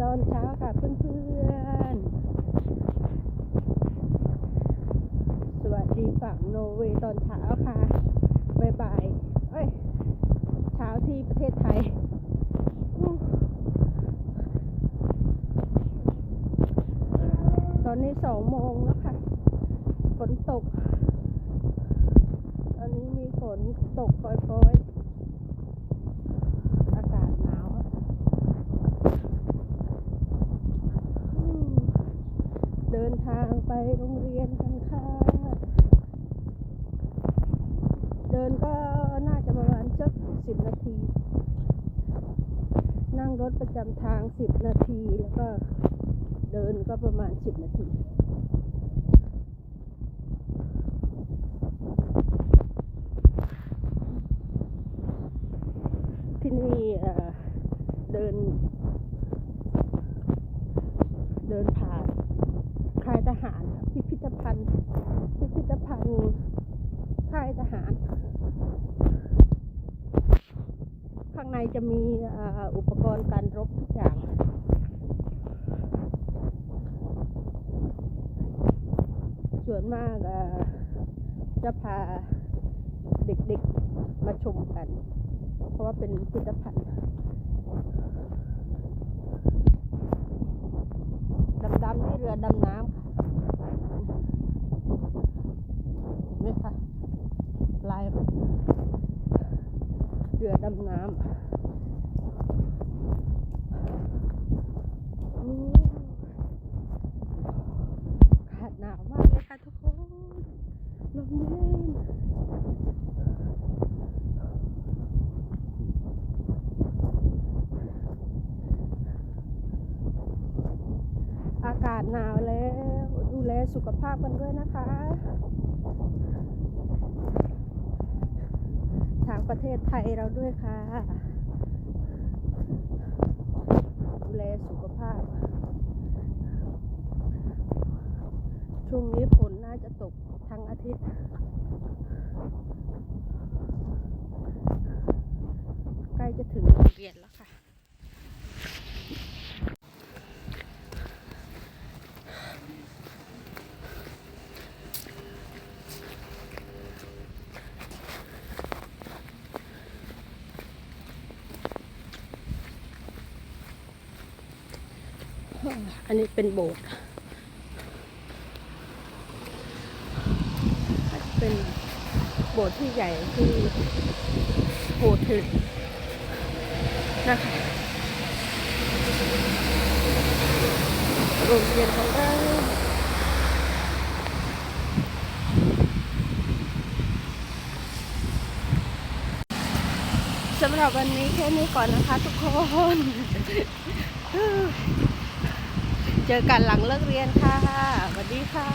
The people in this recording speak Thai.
ตอนเช้าค่ะเพื่อนๆ สวัสดีฝั่งโนเวย์ตอนเช้าค่ะบ๊ายบายเอ้ย เช้าที่ประเทศไทย ตอนนี้สองโมงแล้วค่ะ ฝนตก ตอนนี้มีฝนตกปล่อยๆ อากาศหนาวอะอืมเดินทางไปโรงเรียนกันค่ะ เดินก็น่าจะประมาณสักสิบนาที นั่งรถประจำทางสิบนาทีแล้วก็เดินก็ประมาณสิบนาทีที่นี่เอ่อเดิน เดินผ่าน ค่ายทหาร พิพิธภัณฑ์พิพิธภัณฑ์ค่ายทหาร ข้างในจะมีอุปกรณ์การรบทุกอย่างส่วนมากจะพาเด็กๆมาชมกัน เพราะว่าเป็นพิพิธภัณฑ์ ดำๆนี่เรือดำน้ำค่ะเห็นไหมคะลายเรือดำน้ำโอ้อากาศหนาวมากเลยค่ะทุกคนลมเย็น อากาศหนาวแล้ว ดูแลสุขภาพกันด้วยนะคะ ทางประเทศไทยเราด้วยค่ะ ดูแลสุขภาพ ช่วงนี้ฝนน่าจะตกทั้งอาทิตย์ใกล้จะถึงโรงเรียนแล้วค่ะ อันนี้เป็นโบสถ์เป็นโบสถ์ที่ใหญ่ที่โหถึงนะคะโรงเรียนของเราสำหรับวันนี้แค่นี้ก่อนนะคะทุกคน เจอกันหลังเลิกเรียนค่ะสวัสดีค่ะ